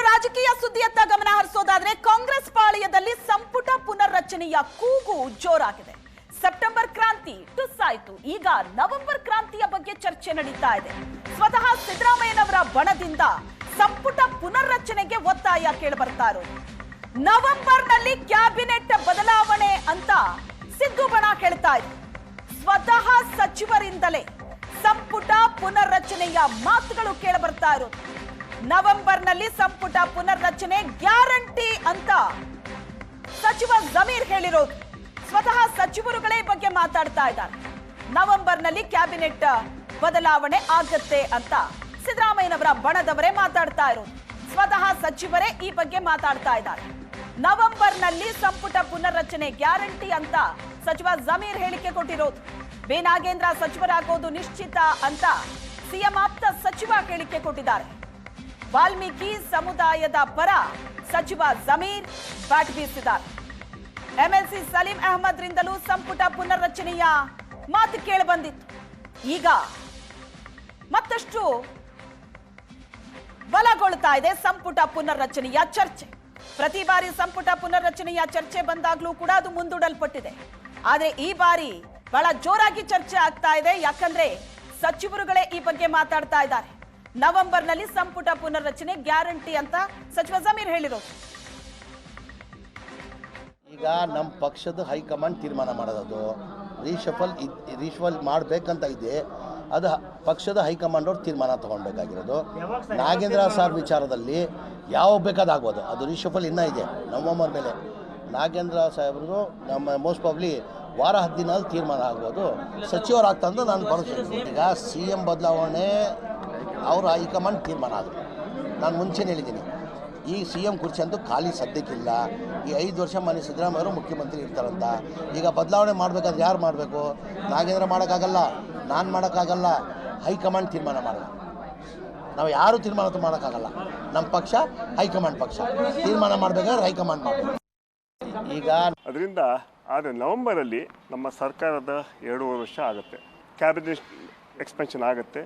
ಇನ್ನು ರಾಜಕೀಯ ಸುದ್ದಿಯತ್ತ ಗಮನ ಹರಿಸೋದಾದ್ರೆ ಕಾಂಗ್ರೆಸ್ ಪಾಳಯದಲ್ಲಿ ಸಂಪುಟ ಪುನರ್ರಚನೆಯ ಕೂಗು ಜೋರಾಗಿದೆ. ಸೆಪ್ಟೆಂಬರ್ ಕ್ರಾಂತಿ ಟುಸ್ಸಾಯಿತು ಈಗ ನವೆಂಬರ್ ಕ್ರಾಂತಿಯ ಬಗ್ಗೆ ಚರ್ಚೆ ನಡೀತಾ ಇದೆ. ಸ್ವತಃ ಸಿದ್ದರಾಮಯ್ಯನವರ ಬಣದಿಂದ ಸಂಪುಟ ಪುನರ್ರಚನೆಗೆ ಒತ್ತಾಯ ಕೇಳಿಬರ್ತಾ ಇರೋದು ನವೆಂಬರ್ನಲ್ಲಿ ಕ್ಯಾಬಿನೆಟ್ ಬದಲಾವಣೆ ಅಂತ ಸಿದ್ದು ಬಣ ಕೇಳ್ತಾ ಇದೆ. ಸ್ವತಃ ಸಚಿವರಿಂದಲೇ ಸಂಪುಟ ಪುನರ್ರಚನೆಯ ಮಾತುಗಳು ಕೇಳಬರ್ತಾ ಇರೋದು. ನವೆಂಬರ್ನಲ್ಲಿ ಸಂಪುಟ ಪುನರ್ರಚನೆ ಗ್ಯಾರಂಟಿ ಅಂತ. ಸಚಿವ ಜಮೀರ್ ಹೇಳಿರೋದು. ಸ್ವತಃ ಸಚಿವರುಗಳೇ ಬಗ್ಗೆ ಮಾತಾಡ್ತಾ ಇದ್ದಾರೆ. ನವೆಂಬರ್ನಲ್ಲಿ ಕ್ಯಾಬಿನೆಟ್ ಬದಲಾವಣೆ ಆಗತ್ತೆ ಅಂತ ಸಿದ್ದರಾಮಯ್ಯನವರ ಬಣದವರೇ ಮಾತಾಡ್ತಾ ಇರೋದು. ಸ್ವತಃ ಸಚಿವರೇ ಈ ಬಗ್ಗೆ ಮಾತಾಡ್ತಾ ಇದ್ದಾರೆ. ನವೆಂಬರ್ನಲ್ಲಿ ಸಂಪುಟ ಪುನರ್ರಚನೆ ಗ್ಯಾರಂಟಿ ಅಂತ ಸಚಿವ ಜಮೀರ್ ಹೇಳಿಕೆ ಕೊಟ್ಟಿರೋದು. ಬೇನಾಗೇಂದ್ರ ಸಚಿವರಾಗೋದು ನಿಶ್ಚಿತ ಅಂತ ಸಿಎಂ ಆಪ್ತ ಸಚಿವ ಹೇಳಿಕೆ ಕೊಟ್ಟಿದ್ದಾರೆ. ವಾಲ್ಮೀಕಿ ಸಮುದಾಯದ ಪರ ಸಚಿವ ಜಮೀರ್ ಬ್ಯಾಟ್ ಬೀಸಿದ್ದಾರೆ. ಎಂಎಲ್ಸಿ ಸಲೀಂ ಅಹಮದ್ ರಿಂದಲೂ ಸಂಪುಟ ಪುನರ್ರಚನೆಯ ಮಾತು ಕೇಳಿಬಂದಿತ್ತು ಈಗ ಮತ್ತಷ್ಟು ಬಲಗೊಳ್ತಾ ಇದೆ ಸಂಪುಟ ಪುನರ್ರಚನೆಯ ಚರ್ಚೆ. ಪ್ರತಿ ಬಾರಿ ಸಂಪುಟ ಪುನರ್ರಚನೆಯ ಚರ್ಚೆ ಬಂದಾಗಲೂ ಕೂಡ ಅದು ಮುಂದೂಡಲ್ಪಟ್ಟಿದೆ. ಆದರೆ ಈ ಬಾರಿ ಬಹಳ ಜೋರಾಗಿ ಚರ್ಚೆ ಆಗ್ತಾ ಇದೆ. ಯಾಕಂದ್ರೆ ಸಚಿವರುಗಳೇ ಈ ಬಗ್ಗೆ ಮಾತಾಡ್ತಾ ಇದ್ದಾರೆ. ನವೆಂಬರ್ನಲ್ಲಿ ಸಂಪುಟ ಪುನರ್ರಚನೆ ಗ್ಯಾರಂಟಿ ಅಂತ ಸಚಿವ ಜಮೀರ್ ಹೇಳಿದರು. ಈಗ ನಮ್ಮ ಪಕ್ಷದ ಹೈಕಮಾಂಡ್ ತೀರ್ಮಾನ ಮಾಡೋದು ರೀಶಫಲ್ ರೀಶಫಲ್ ಮಾಡಬೇಕಂತ ಇದೆ. ಅದು ಪಕ್ಷದ ಹೈಕಮಾಂಡ್ ಅವ್ರು ತೀರ್ಮಾನ ತೊಗೊಳ್ಬೇಕಾಗಿರೋದು. ನಾಗೇಂದ್ರ ಸಾರ್ ವಿಚಾರದಲ್ಲಿ ಯಾವ ಬೇಕಾದಾಗ್ಬೋದು. ಅದು ರೀಶಫಲ್ ಇನ್ನೂ ಇದೆ, ನವಂಬರ್ ಮೇಲೆ. ನಾಗೇಂದ್ರ ಸಾಹೇಬರು ನಮ್ಮ ಮೋಸ್ಟ್ ಪ್ರಾಬ್ಲಿ ವಾರ ಹದಿನಲ್ಲಿ ತೀರ್ಮಾನ ಆಗ್ಬೋದು. ಸಚಿವರಾಗ್ತಾ ನಾನು ಬರ್ತೀನಿ ಈಗ ಸಿ ಎಂ ಬದಲಾವಣೆ ಅವ್ರ ಹೈಕಮಾಂಡ್ ತೀರ್ಮಾನ ಆದರು. ನಾನು ಮುಂಚೆನೇ ಹೇಳಿದ್ದೀನಿ, ಈ ಸಿ ಎಂ ಕುರ್ಚಿ ಅಂತೂ ಖಾಲಿ ಸದ್ಯಕ್ಕಿಲ್ಲ. ಈ ಐದು ವರ್ಷ ಮನೆ ಸಿದ್ದರಾಮಯ್ಯ ಅವರು ಮುಖ್ಯಮಂತ್ರಿ ಇರ್ತಾರಂತ. ಈಗ ಬದಲಾವಣೆ ಮಾಡಬೇಕಾದ್ರೆ ಯಾರು ಮಾಡಬೇಕು? ನಾಗೇಂದ್ರ ಮಾಡೋಕ್ಕಾಗಲ್ಲ, ನಾನು ಮಾಡೋಕ್ಕಾಗಲ್ಲ ಹೈಕಮಾಂಡ್ ತೀರ್ಮಾನ ಮಾಡಲ್ಲ ನಾವು ಯಾರು ತೀರ್ಮಾನ ಮಾಡೋಕ್ಕಾಗಲ್ಲ. ನಮ್ಮ ಪಕ್ಷ ಹೈಕಮಾಂಡ್ ಪಕ್ಷ. ತೀರ್ಮಾನ ಮಾಡಬೇಕಾದ್ರೆ ಹೈಕಮಾಂಡ್ ಮಾಡಬೇಕು. ಈಗ ಅದರಿಂದ ಆದರೆ ನವಂಬರಲ್ಲಿ ನಮ್ಮ ಸರ್ಕಾರದ ಎರಡೂವರೆ ವರ್ಷ ಆಗುತ್ತೆ. ಕ್ಯಾಬಿನೆಟ್ ಎಕ್ಸ್ಪೆನ್ಷನ್ ಆಗುತ್ತೆ.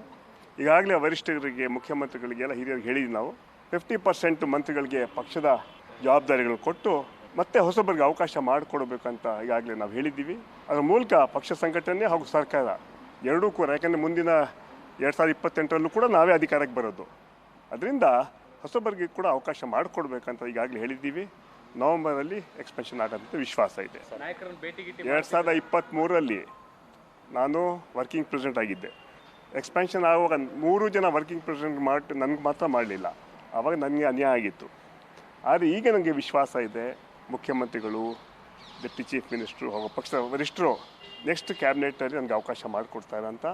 ಈಗಾಗಲೇ ವರಿಷ್ಠರಿಗೆ ಮುಖ್ಯಮಂತ್ರಿಗಳಿಗೆಲ್ಲ ಹಿರಿಯರಿಗೆ ಹೇಳಿದ್ವಿ ನಾವು ಫಿಫ್ಟಿ ಪರ್ಸೆಂಟ್ ಮಂತ್ರಿಗಳಿಗೆ ಪಕ್ಷದ ಜವಾಬ್ದಾರಿಗಳು ಕೊಟ್ಟು ಮತ್ತೆ ಹೊಸಬರಿಗೆ ಅವಕಾಶ ಮಾಡಿಕೊಡ್ಬೇಕಂತ ಈಗಾಗಲೇ ನಾವು ಹೇಳಿದ್ದೀವಿ. ಅದರ ಮೂಲಕ ಪಕ್ಷ ಸಂಘಟನೆ ಹಾಗೂ ಸರ್ಕಾರ ಎರಡೂ ಕೂಡ ಯಾಕಂದರೆ ಮುಂದಿನ ಎರಡು ಸಾವಿರದ ಇಪ್ಪತ್ತೆಂಟರಲ್ಲೂ ಕೂಡ ನಾವೇ ಅಧಿಕಾರಕ್ಕೆ ಬರೋದು. ಅದರಿಂದ ಹೊಸಬರಿಗೆ ಕೂಡ ಅವಕಾಶ ಮಾಡಿಕೊಡ್ಬೇಕಂತ ಈಗಾಗಲೇ ಹೇಳಿದ್ದೀವಿ. ನವೆಂಬರಲ್ಲಿ ಎಕ್ಸ್ಪೆನ್ಷನ್ ಆಗೋದಂತ ವಿಶ್ವಾಸ ಇದೆ. ಎರಡು ಸಾವಿರದ ಇಪ್ಪತ್ತ್ಮೂರರಲ್ಲಿ ನಾನು ವರ್ಕಿಂಗ್ ಪ್ರೆಸಿಡೆಂಟ್ ಆಗಿದ್ದೆ. ಎಕ್ಸ್ಪೆನ್ಷನ್ ಆಗುವಾಗ ಮೂರು ಜನ ವರ್ಕಿಂಗ್ ಪ್ರೆಸಿಡೆಂಟ್ ಮಾಡಿ ನನಗೆ ಮಾತ್ರ ಮಾಡಲಿಲ್ಲ. ಆವಾಗ ನನಗೆ ಅನ್ಯಾಯ ಆಗಿತ್ತು. ಆದರೆ ಈಗ ನನಗೆ ವಿಶ್ವಾಸ ಇದೆ. ಮುಖ್ಯಮಂತ್ರಿಗಳು ಡೆಪ್ಟಿ ಚೀಫ್ ಮಿನಿಸ್ಟ್ರು ಹಾಗೂ ಪಕ್ಷದ ವರಿಷ್ಠರು ನೆಕ್ಸ್ಟ್ ಕ್ಯಾಬಿನೆಟಲ್ಲಿ ನನಗೆ ಅವಕಾಶ ಮಾಡಿಕೊಡ್ತಾರೆ ಅಂತ.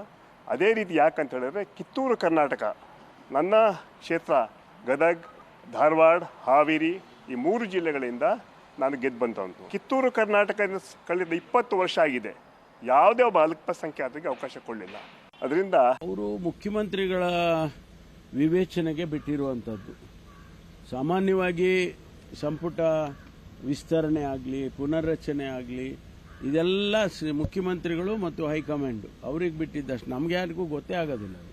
ಅದೇ ರೀತಿ ಯಾಕಂತ ಹೇಳಿದ್ರೆ ಕಿತ್ತೂರು ಕರ್ನಾಟಕ, ನನ್ನ ಕ್ಷೇತ್ರ ಗದಗ್, ಧಾರವಾಡ, ಹಾವೇರಿ ಈ ಮೂರು ಜಿಲ್ಲೆಗಳಿಂದ ನಾನು ಗೆದ್ದು ಬಂದಂತು ಕಿತ್ತೂರು ಕರ್ನಾಟಕದಿಂದ ಕಳೆದ ಇಪ್ಪತ್ತು ವರ್ಷ ಆಗಿದೆ. ಯಾವುದೇ ಒಬ್ಬ ಅಲ್ಪಸಂಖ್ಯಾತರಿಗೆ ಅವಕಾಶ ಕೊಡಲಿಲ್ಲ. ಅದರಿಂದ ಅವರು ಮುಖ್ಯಮಂತ್ರಿಗಳ ವಿವೇಚನೆಗೆ ಬಿಟ್ಟಿರುವಂಥದ್ದು ಸಾಮಾನ್ಯವಾಗಿ ಸಂಪುಟ ವಿಸ್ತರಣೆ ಆಗಲಿ ಪುನರ್ರಚನೆ ಆಗಲಿ ಇದೆಲ್ಲ ಮುಖ್ಯಮಂತ್ರಿಗಳು ಮತ್ತು ಹೈಕಮಾಂಡ್ ಅವ್ರಿಗೆ ಬಿಟ್ಟಿದ್ದಷ್ಟು ನಮ್ಗೆ ಯಾರಿಗೂ ಗೊತ್ತೇ ಆಗೋದಿಲ್ಲ ಅದು.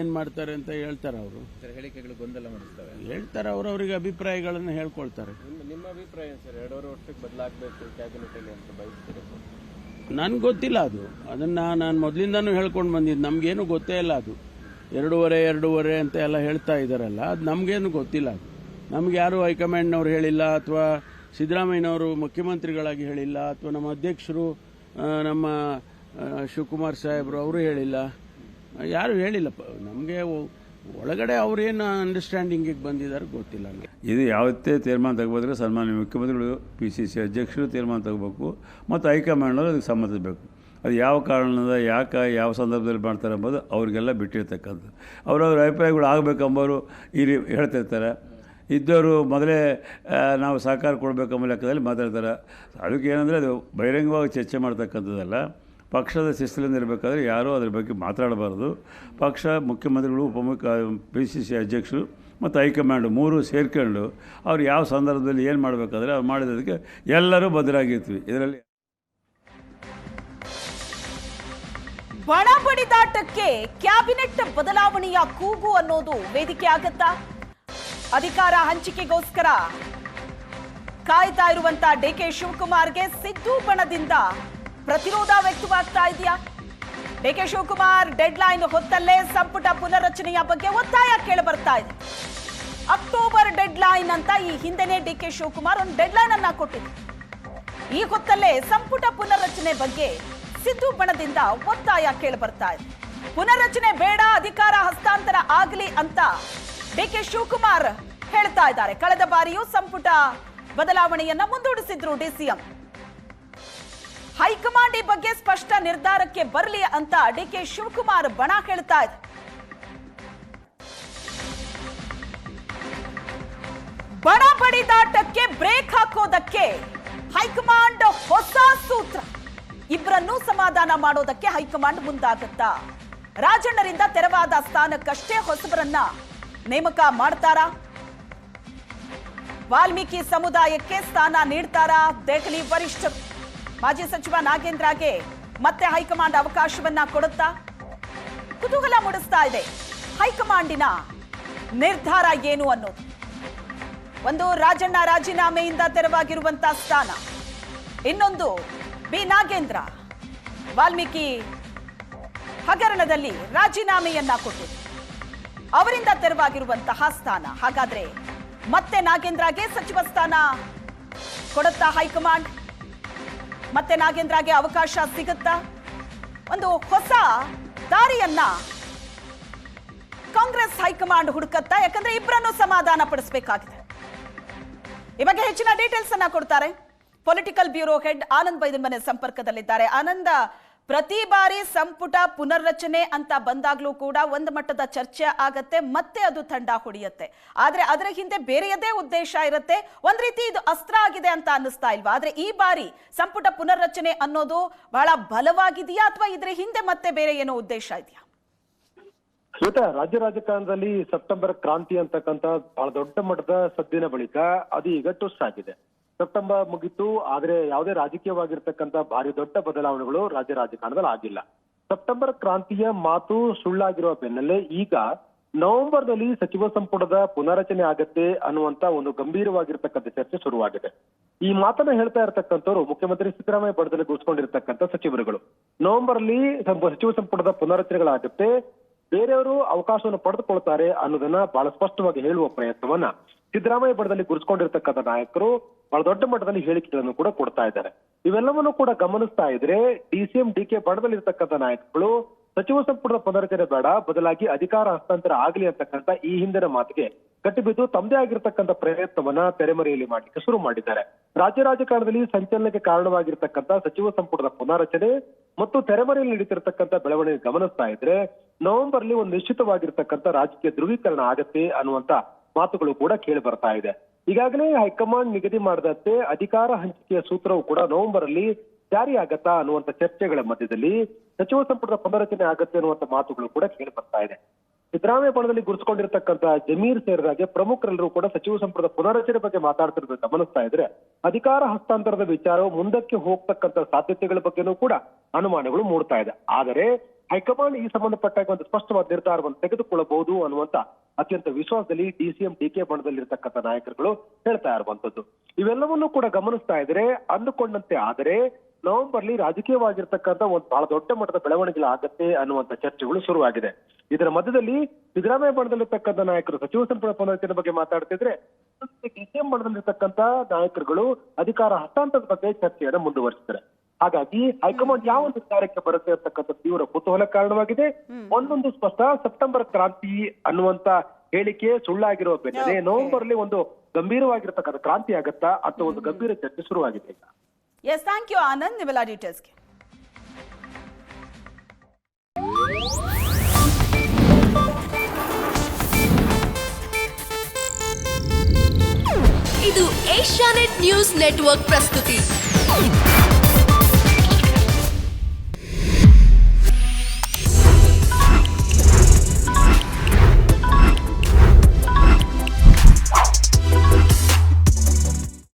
ಏನು ಮಾಡ್ತಾರೆ ಅಂತ ಹೇಳ್ತಾರೆ ಅವರು. ಸರ್ ಹೇಳಿಕೆಗಳು ಗೊಂದಲ ಮಾಡಿಸ್ತಾರೆ ಹೇಳ್ತಾರೆ ಅವರು ಅವರಿಗೆ ಅಭಿಪ್ರಾಯಗಳನ್ನು ಹೇಳ್ಕೊಳ್ತಾರೆ. ನಿಮ್ಮ ನಿಮ್ಮ ಅಭಿಪ್ರಾಯ ಸರ್? ಎರಡೂವರೆ ವರ್ಷಕ್ಕೆ ಬದಲಾಗಬೇಕು ಕ್ಯಾಬಿನೆಟ್ ಅಲ್ಲಿ ಅಂತ ಬಯಸ್ತೀರಾ ನನ್ಗೆ ಗೊತ್ತಿಲ್ಲ ಅದು. ಅದನ್ನ ನಾನು ಮೊದಲಿಂದನೂ ಹೇಳ್ಕೊಂಡು ಬಂದಿದ್ದು ನಮಗೇನು ಗೊತ್ತೇ ಇಲ್ಲ ಅದು. ಎರಡೂವರೆ ಎರಡೂವರೆ ಅಂತ ಎಲ್ಲ ಹೇಳ್ತಾ ಇದ್ದಾರಲ್ಲ ಅದು ನಮಗೇನು ಗೊತ್ತಿಲ್ಲ ಅದು. ನಮ್ಗೆ ಯಾರು ಹೈಕಮಾಂಡ್ನವ್ರು ಹೇಳಿಲ್ಲ, ಅಥವಾ ಸಿದ್ದರಾಮಯ್ಯನವರು ಮುಖ್ಯಮಂತ್ರಿಗಳಾಗಿ ಹೇಳಿಲ್ಲ, ಅಥವಾ ನಮ್ಮ ಅಧ್ಯಕ್ಷರು ನಮ್ಮ ಶಿವಕುಮಾರ್ ಸಾಹೇಬರು ಅವರು ಹೇಳಿಲ್ಲ. ಯಾರು ಹೇಳಿಲ್ಲಪ್ಪ. ನಮಗೆ ಒಳಗಡೆ ಅವ್ರೇನು ಅಂಡರ್ಸ್ಟ್ಯಾಂಡಿಂಗಿಗೆ ಬಂದಿದ್ದಾರೆ ಗೊತ್ತಿಲ್ಲ ಇದು ಯಾವತ್ತೇ ತೀರ್ಮಾನ ತಗೋಬೋದ್ರೆ ಸನ್ಮಾನ್ಯ ಮುಖ್ಯಮಂತ್ರಿಗಳು ಪಿ ಸಿ ಸಿ ಅಧ್ಯಕ್ಷರು ತೀರ್ಮಾನ ತಗೋಬೇಕು ಮತ್ತು ಹೈಕಮಾಂಡ್ ಅದಕ್ಕೆ ಸಮ್ಮತಿಸಬೇಕು. ಅದು ಯಾವ ಕಾರಣದ ಯಾಕೆ, ಯಾವ ಸಂದರ್ಭದಲ್ಲಿ ಮಾಡ್ತಾರೆ ಎಂಬುದು ಅವ್ರಿಗೆಲ್ಲ ಬಿಟ್ಟಿರ್ತಕ್ಕಂಥದ್ದು. ಅವರವ್ರ ಅಭಿಪ್ರಾಯಗಳು ಆಗಬೇಕೆಂಬವರು ಈ ಹೇಳ್ತಿರ್ತಾರೆ. ಇದ್ದವರು ಮೊದಲೇ ನಾವು ಸಹಕಾರ ಕೊಡಬೇಕೆಂಬ ಲೆಕ್ಕದಲ್ಲಿ ಮಾತಾಡ್ತಾರೆ. ಅದಕ್ಕೆ ಏನಂದರೆ ಅದು ಬಹಿರಂಗವಾಗಿ ಚರ್ಚೆ ಮಾಡ್ತಕ್ಕಂಥದ್ದಲ್ಲ. ಪಕ್ಷದ ಶಿಸ್ತಲಿಂದ ಇರಬೇಕಾದ್ರೆ ಯಾರೂ ಅದ್ರ ಬಗ್ಗೆ ಮಾತಾಡಬಾರ್ದು. ಪಕ್ಷ ಮುಖ್ಯಮಂತ್ರಿಗಳು, ಉಪಮುಖ್ಯ, ಪಿ ಸಿ ಸಿ ಅಧ್ಯಕ್ಷರು ಮತ್ತು ಹೈಕಮಾಂಡು ಮೂರು ಸೇರ್ಕೊಂಡು ಅವ್ರು ಯಾವ ಸಂದರ್ಭದಲ್ಲಿ ಏನು ಮಾಡಬೇಕಾದ್ರೆ ಅವ್ರು ಮಾಡಿದ್ದಕ್ಕೆ ಎಲ್ಲರೂ ಬದ್ಧರಾಗಿರ್ತೀವಿ ಇದರಲ್ಲಿ ಬಣ ಬಡಿದಾಟಕ್ಕೆ ಕ್ಯಾಬಿನೆಟ್ ಬದಲಾವಣೆಯ ಕೂಗು ಅನ್ನೋದು ವೇದಿಕೆ ಆಗತ್ತಾ? ಅಧಿಕಾರ ಹಂಚಿಕೆಗೋಸ್ಕರ ಕಾಯ್ತಾ ಇರುವಂತ ಡಿ ಕೆ ಶಿವಕುಮಾರ್ಗೆ ಸಿದ್ದು ಬಣದಿಂದ ಪ್ರತಿರೋಧ ವ್ಯಕ್ತವಾಗ್ತಾ ಇದೆಯಾ? ಕೆ ಶಿವಕುಮಾರ್ ಡೆಡ್ಲೈನ್ ಹೊತ್ತಲ್ಲೇ ಸಂಪುಟ ಪುನರ್ರಚನೆಯ ಬಗ್ಗೆ ಒತ್ತಾಯ ಕೇಳಿ ಬರ್ತಾ ಇದೆ. ಅಕ್ಟೋಬರ್ ಡೆಡ್ ಲೈನ್ ಅಂತ ಈ ಹಿಂದೆನೆ ಡಿ ಕೆ ಶಿವಕುಮಾರ್ ಒಂದು ಡೆಡ್ಲೈನ್ ಅನ್ನ ಕೊಟ್ಟಿದ್ರು. ಈ ಹೊತ್ತಲ್ಲೇ ಸಂಪುಟ ಪುನರ್ರಚನೆ ಬಗ್ಗೆ ಸಿದ್ದು ಬಣದಿಂದ ಒತ್ತಾಯ ಕೇಳಿ ಬರ್ತಾ ಇದೆ. ಪುನರ್ರಚನೆ ಬೇಡ, ಅಧಿಕಾರ ಹಸ್ತಾಂತರ ಆಗಲಿ ಅಂತ ಡಿ ಕೆ ಶಿವಕುಮಾರ್ ಹೇಳ್ತಾ ಇದ್ದಾರೆ. ಕಳೆದ ಬಾರಿಯೂ ಸಂಪುಟ ಬದಲಾವಣೆಯನ್ನ ಮುಂದೂಡಿಸಿದ್ರು ಡಿಸಿಎಂ ಹೈಕಮಾಂಡ್ ಈ ಬಗ್ಗೆ ಸ್ಪಷ್ಟ ನಿರ್ಧಾರಕ್ಕೆ ಬರಲಿ ಅಂತ ಡಿ ಕೆ ಶಿವಕುಮಾರ್ ಬಣ ಹೇಳ್ತಾ ಇದೆ ಬಣ ಬಡಿದಾಟಕ್ಕೆ ಬ್ರೇಕ್ ಹಾಕೋದಕ್ಕೆ ಹೈಕಮಾಂಡ್ ಹೊಸ ಸೂತ್ರ. ಇಬ್ಬರನ್ನು ಸಮಾಧಾನ ಮಾಡೋದಕ್ಕೆ ಹೈಕಮಾಂಡ್ ಮುಂದಾಗುತ್ತಾ? ರಾಜಣ್ಣರಿಂದ ತೆರವಾದ ಸ್ಥಾನಕ್ಕಷ್ಟೇ ಹೊಸಬರನ್ನ ನೇಮಕ ಮಾಡ್ತಾರಾ? ವಾಲ್ಮೀಕಿ ಸಮುದಾಯಕ್ಕೆ ಸ್ಥಾನ ನೀಡ್ತಾರಾ? ದೆಹಲಿ ವರಿಷ್ಠರು? ಮಾಜಿ ಸಚಿವ ನಾಗೇಂದ್ರಗೆ ಮತ್ತೆ ಹೈಕಮಾಂಡ್ ಅವಕಾಶವನ್ನ ಕೊಡುತ್ತಾ ಕುತೂಹಲ ಮೂಡಿಸ್ತಾ ಇದೆ. ಹೈಕಮಾಂಡಿನ ನಿರ್ಧಾರ ಏನು ಅನ್ನೋದು? ಒಂದು ರಾಜಣ್ಣ ರಾಜೀನಾಮೆಯಿಂದ ತೆರವಾಗಿರುವಂತಹ ಸ್ಥಾನ. ಇನ್ನೊಂದು ಬಿ ನಾಗೇಂದ್ರ ವಾಲ್ಮೀಕಿ ಹಗರಣದಲ್ಲಿ ರಾಜೀನಾಮೆಯನ್ನ ಕೊಟ್ಟಿದೆ. ಅವರಿಂದ ತೆರವಾಗಿರುವಂತಹ ಸ್ಥಾನ. ಹಾಗಾದ್ರೆ ಮತ್ತೆ ನಾಗೇಂದ್ರಗೆ ಸಚಿವ ಸ್ಥಾನ ಕೊಡುತ್ತಾ ಹೈಕಮಾಂಡ್? ಮತ್ತೆ ನಾಗೇಂದ್ರಗೆ ಅವಕಾಶ ಸಿಗುತ್ತಾ? ಒಂದು ಹೊಸ ದಾರಿಯನ್ನ ಕಾಂಗ್ರೆಸ್ ಹೈಕಮಾಂಡ್ ಹುಡುಕತ್ತಾ? ಯಾಕಂದ್ರೆ ಇಬ್ಬರನ್ನು ಸಮಾಧಾನ ಪಡಿಸಬೇಕಾಗಿದೆ. ಈ ಬಗ್ಗೆ ಹೆಚ್ಚಿನ ಡೀಟೇಲ್ಸ್ ಅನ್ನ ಕೊಡ್ತಾರೆ. ಪೊಲಿಟಿಕಲ್ ಬ್ಯೂರೋ ಹೆಡ್ ಆನಂದ್ ಮನೆ ಸಂಪರ್ಕದಲ್ಲಿದ್ದಾರೆ. ಆನಂದ ಪ್ರತಿ ಬಾರಿ ಸಂಪುಟ ಪುನರ್ರಚನೆ ಅಂತ ಬಂದಾಗ್ಲೂ ಕೂಡ ಒಂದು ಮಟ್ಟದ ಚರ್ಚೆ ಆಗತ್ತೆ, ಮತ್ತೆ ಅದು ತಂಡ ಹೊಡೆಯುತ್ತೆ. ಆದ್ರೆ ಅದರ ಹಿಂದೆ ಬೇರೆಯದೇ ಉದ್ದೇಶ ಇರುತ್ತೆ, ಒಂದ್ ರೀತಿ ಇದು ಅಸ್ತ್ರ ಆಗಿದೆ ಅಂತ ಅನ್ನಿಸ್ತಾ ಇಲ್ವಾ? ಆದ್ರೆ ಈ ಬಾರಿ ಸಂಪುಟ ಪುನರ್ರಚನೆ ಅನ್ನೋದು ಬಹಳ ಬಲವಾಗಿದೆಯಾ ಅಥವಾ ಇದ್ರ ಹಿಂದೆ ಮತ್ತೆ ಬೇರೆ ಏನೋ ಉದ್ದೇಶ ಇದೆಯಾ? ಶ್ವೇತಾ, ರಾಜ್ಯ ರಾಜಕಾರಣದಲ್ಲಿ ಸೆಪ್ಟೆಂಬರ್ ಕ್ರಾಂತಿ ಅಂತಕ್ಕಂತ ಬಹಳ ದೊಡ್ಡ ಮಟ್ಟದ ಸದ್ದಿನ ಬಳಿಕ ಅದು ಈಗ ಟುಸ್ ಆಗಿದೆ ಸೆಪ್ಟೆಂಬರ್ ಮುಗಿತು, ಆದ್ರೆ ಯಾವುದೇ ರಾಜಕೀಯವಾಗಿರ್ತಕ್ಕಂತ ಭಾರಿ ದೊಡ್ಡ ಬದಲಾವಣೆಗಳು ರಾಜ್ಯ ರಾಜಕಾರಣದಲ್ಲಿ ಆಗಿಲ್ಲ. ಸೆಪ್ಟೆಂಬರ್ ಕ್ರಾಂತಿಯ ಮಾತು ಸುಳ್ಳಾಗಿರುವ ಬೆನ್ನಲ್ಲೇ ಈಗ ನವೆಂಬರ್ನಲ್ಲಿ ಸಚಿವ ಸಂಪುಟದ ಪುನರಚನೆ ಆಗತ್ತೆ ಅನ್ನುವಂತ ಒಂದು ಗಂಭೀರವಾಗಿರ್ತಕ್ಕಂಥ ಚರ್ಚೆ ಶುರುವಾಗಿದೆ. ಈ ಮಾತನ್ನ ಹೇಳ್ತಾ ಇರತಕ್ಕಂಥವ್ರು ಮುಖ್ಯಮಂತ್ರಿ ಸಿದ್ದರಾಮಯ್ಯ ಬಡದಲ್ಲಿ ಗುರುಸ್ಕೊಂಡಿರ್ತಕ್ಕಂಥ ಸಚಿವರುಗಳು. ನವೆಂಬರ್ ಅಲ್ಲಿ ಸಚಿವ ಸಂಪುಟದ ಪುನರಚನೆಗಳಾಗುತ್ತೆ, ಬೇರೆಯವರು ಅವಕಾಶವನ್ನು ಪಡೆದುಕೊಳ್ತಾರೆ ಅನ್ನೋದನ್ನ ಬಹಳ ಸ್ಪಷ್ಟವಾಗಿ ಹೇಳುವ ಪ್ರಯತ್ನವನ್ನ ಸಿದ್ದರಾಮಯ್ಯ ಬಡದಲ್ಲಿ ಗುರುಸ್ಕೊಂಡಿರ್ತಕ್ಕಂಥ ನಾಯಕರು ಬಹಳ ದೊಡ್ಡ ಮಟ್ಟದಲ್ಲಿ ಹೇಳಿಕೆಗಳನ್ನು ಕೂಡ ಕೊಡ್ತಾ ಇದ್ದಾರೆ. ಇವೆಲ್ಲವನ್ನು ಕೂಡ ಗಮನಿಸ್ತಾ ಇದ್ರೆ ಡಿಸಿಎಂ ಡಿಕೆ ಪಟದಲ್ಲಿರ್ತಕ್ಕಂಥ ನಾಯಕರು ಸಚಿವ ಸಂಪುಟದ ಪುನರಚನೆ ಬೇಡ, ಬದಲಾಗಿ ಅಧಿಕಾರ ಹಸ್ತಾಂತರ ಆಗಲಿ ಅಂತಕ್ಕಂಥ ಈ ಹಿಂದಿನ ಮಾತಿಗೆ ಕಟ್ಟಿಬಿದ್ದು ತಮ್ಮದೇ ಆಗಿರ್ತಕ್ಕಂಥ ಪ್ರಯತ್ನವನ್ನ ತೆರೆಮರೆಯಲ್ಲಿ ಮಾಡಲಿಕ್ಕೆ ಶುರು ಮಾಡಿದ್ದಾರೆ. ರಾಜ್ಯ ರಾಜಕಾರಣದಲ್ಲಿ ಸಂಚಲನಕ್ಕೆ ಕಾರಣವಾಗಿರ್ತಕ್ಕಂಥ ಸಚಿವ ಸಂಪುಟದ ಪುನಾರಚನೆ ಮತ್ತು ತೆರೆಮರೆಯಲ್ಲಿ ನಡೀತಿರ್ತಕ್ಕಂಥ ಬೆಳವಣಿಗೆ ಗಮನಿಸ್ತಾ ಇದ್ರೆ ನವೆಂಬರ್ ಅಲ್ಲಿ ಒಂದು ನಿಶ್ಚಿತವಾಗಿರ್ತಕ್ಕಂಥ ರಾಜಕೀಯ ಧ್ರುವೀಕರಣ ಆಗತ್ತೆ ಅನ್ನುವಂತ ಮಾತುಗಳು ಕೂಡ ಕೇಳಿ ಬರ್ತಾ ಇದೆ. ಈಗಾಗಲೇ ಹೈಕಮಾಂಡ್ ನಿಗದಿ ಮಾಡಿದಂತೆ ಅಧಿಕಾರ ಹಂಚಿಕೆಯ ಸೂತ್ರವು ಕೂಡ ನವೆಂಬರ್ ಅಲ್ಲಿ ಜಾರಿ ಆಗತ್ತಾ ಅನ್ನುವಂತ ಚರ್ಚೆಗಳ ಮಧ್ಯದಲ್ಲಿ ಸಚಿವ ಸಂಪುಟದ ಪುನರಚನೆ ಆಗತ್ತೆ ಅನ್ನುವಂತ ಮಾತುಗಳು ಕೂಡ ಕೇಳಿ ಬರ್ತಾ ಇದೆ. ಸಿದ್ದರಾಮಯ್ಯ ಬಣದಲ್ಲಿ ಗುರುಸ್ಕೊಂಡಿರ್ತಕ್ಕಂಥ ಜಮೀರ್ ಸೇರಿದಾಗೆ ಪ್ರಮುಖರೆಲ್ಲರೂ ಕೂಡ ಸಚಿವ ಸಂಪುಟದ ಪುನರಚನೆ ಬಗ್ಗೆ ಮಾತಾಡ್ತಿರೋದು ಗಮನಿಸ್ತಾ ಇದ್ರೆ ಅಧಿಕಾರ ಹಸ್ತಾಂತರದ ವಿಚಾರವು ಮುಂದಕ್ಕೆ ಹೋಗ್ತಕ್ಕಂಥ ಸಾಧ್ಯತೆಗಳ ಬಗ್ಗೆನೂ ಕೂಡ ಅನುಮಾನಗಳು ಮೂಡ್ತಾ ಇದೆ. ಆದರೆ ಹೈಕಮಾಂಡ್ ಈ ಸಂಬಂಧಪಟ್ಟಾಗ ಒಂದು ಸ್ಪಷ್ಟವಾದ ನಿರ್ಧಾರವನ್ನು ತೆಗೆದುಕೊಳ್ಳಬಹುದು ಅನ್ನುವಂತ ಅತ್ಯಂತ ವಿಶ್ವಾಸದಲ್ಲಿ ಡಿಸಿಎಂ ಡಿಕೆ ಬಣದಲ್ಲಿರ್ತಕ್ಕಂಥ ನಾಯಕರುಗಳು ಹೇಳ್ತಾ ಇರುವಂತದ್ದು ಇವೆಲ್ಲವನ್ನೂ ಕೂಡ ಗಮನಿಸ್ತಾ ಇದ್ರೆ, ಅಂದುಕೊಂಡಂತೆ ಆದರೆ, ನವೆಂಬರ್ಲಿ ರಾಜಕೀಯವಾಗಿರ್ತಕ್ಕಂಥ ಒಂದು ಬಹಳ ದೊಡ್ಡ ಮಟ್ಟದ ಬೆಳವಣಿಗೆಗಳಾಗತ್ತೆ ಅನ್ನುವಂತ ಚರ್ಚೆಗಳು ಶುರುವಾಗಿದೆ. ಇದರ ಮಧ್ಯದಲ್ಲಿ ಸಿದ್ದರಾಮಯ್ಯ ಬಣದಲ್ಲಿರ್ತಕ್ಕಂಥ ನಾಯಕರು, ಸಚಿವ ಸಂಪುಟ ಪುನರ್ಚನೆ ಬಗ್ಗೆ ಮಾತಾಡ್ತಿದ್ರೆ ಡಿಸಿಎಂ ಬಣದಲ್ಲಿರ್ತಕ್ಕಂಥ ನಾಯಕರುಗಳು ಅಧಿಕಾರ ಹಸ್ತಾಂತರದ ಬಗ್ಗೆ ಚರ್ಚೆಯನ್ನು ಮುಂದುವರಿಸಿದ್ದಾರೆ. ಹಾಗಾಗಿ ಹೈಕಮಾಂಡ್ ಯಾವ ನಿರ್ಧಾರಕ್ಕೆ ಬರುತ್ತೆ ಅಂತಕ್ಕಂಥ ತೀವ್ರ ಕುತೂಹಲ ಕಾರಣವಾಗಿದೆ. ಒಂದೊಂದು ಸ್ಪಷ್ಟ ಸೆಪ್ಟೆಂಬರ್ ಕ್ರಾಂತಿ ಅನ್ನುವಂತ ಹೇಳಿಕೆ ಸುಳ್ಳಾಗಿರುವ ಬೆನ್ನಲ್ಲೇ. ನವೆಂಬರ್ ಅಲ್ಲಿ ಒಂದು ಗಂಭೀರವಾಗಿರ್ತಕ್ಕಂಥ ಕ್ರಾಂತಿ ಆಗತ್ತಾ? ಅಥವಾ ಒಂದು ಗಂಭೀರ ಚರ್ಚೆ ಶುರುವಾಗಿದೆ ಈಗ? ಎಸ್ ಥ್ಯಾಂಕ್ ಯು ಆನಂದ್ ನಿವೆಲ್ಲ ಡೀಟೇಲ್ಸ್ಗೆ ಇದು ಏಷ್ಯಾನೆಟ್ ನ್ಯೂಸ್ ನೆಟ್ವರ್ಕ್ ಪ್ರಸ್ತುತಿ.